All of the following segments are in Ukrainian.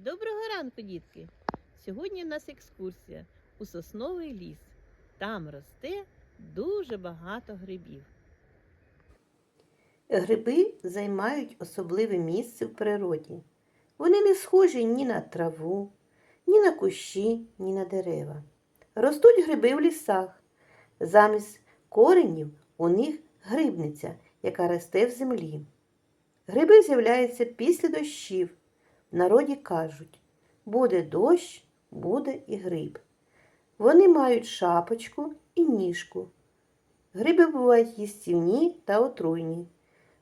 Доброго ранку, дітки! Сьогодні у нас екскурсія у сосновий ліс. Там росте дуже багато грибів. Гриби займають особливе місце в природі. Вони не схожі ні на траву, ні на кущі, ні на дерева. Ростуть гриби в лісах. Замість коренів у них грибниця, яка росте в землі. Гриби з'являються після дощів. Народі кажуть, буде дощ, буде і гриб. Вони мають шапочку і ніжку. Гриби бувають їстівні та отруйні.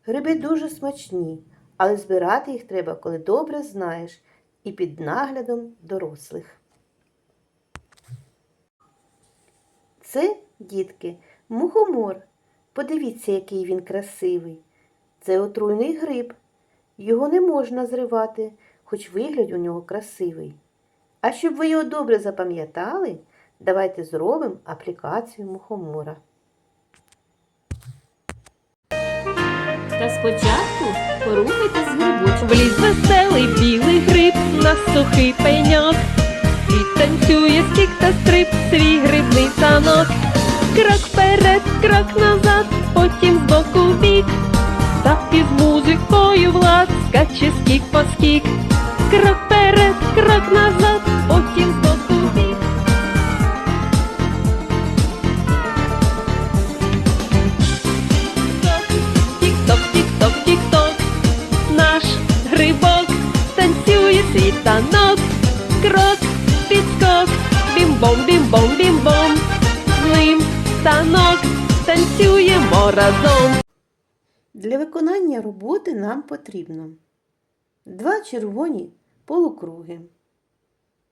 Гриби дуже смачні, але збирати їх треба, коли добре знаєш, і під наглядом дорослих. Це, дітки, мухомор. Подивіться, який він красивий. Це отруйний гриб. Його не можна зривати, хоч вигляд у нього красивий. А щоб ви його добре запам'ятали, давайте зробимо аплікацію мухомора. Та спочатку порухайтесь з грибочком. Вліз веселий білий гриб на сухий пеньок І танцює стік та стрип свій грибний танок. Крок вперед, крок назад, потім збоку в бік. Та із музикою влад скаче скік по скік. Крок вперед, крок назад, потім в бік. Тік-ток, тік-ток, тік-ток, наш грибок танцює свій танок, крок, підскок, бім-бом, бім-бом, бім-бом, з ним танок, танцюємо разом. Для виконання роботи нам потрібно два червоні полукруги,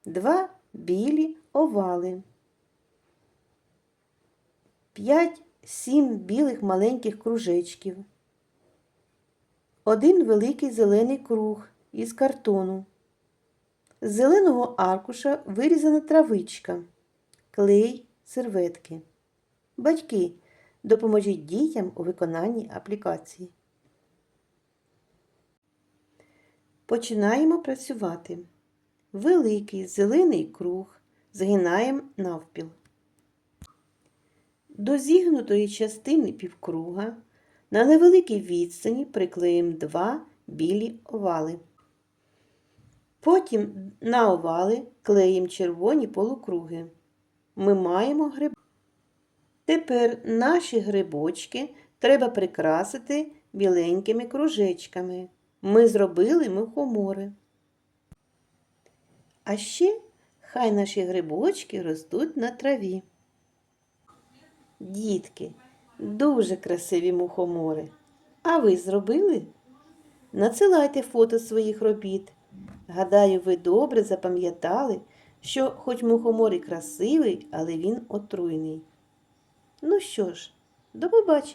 два білі овали, 5-7 білих маленьких кружечків, один великий зелений круг із картону. З зеленого аркуша вирізана травичка, клей, серветки. Батьки, допоможіть дітям у виконанні аплікації. Починаємо працювати. Великий зелений круг згинаємо навпіл. До зігнутої частини півкруга на невеликій відстані приклеїмо два білі овали. Потім на овали клеїмо червоні полукруги. Ми маємо гриб. Тепер наші грибочки треба прикрасити біленькими кружечками. Ми зробили мухомори. А ще хай наші грибочки ростуть на траві. Дітки, дуже красиві мухомори. А ви зробили? Надсилайте фото своїх робіт. Гадаю, ви добре запам'ятали, що хоч мухомор і красивий, але він отруйний. Ну що ж, до побачення!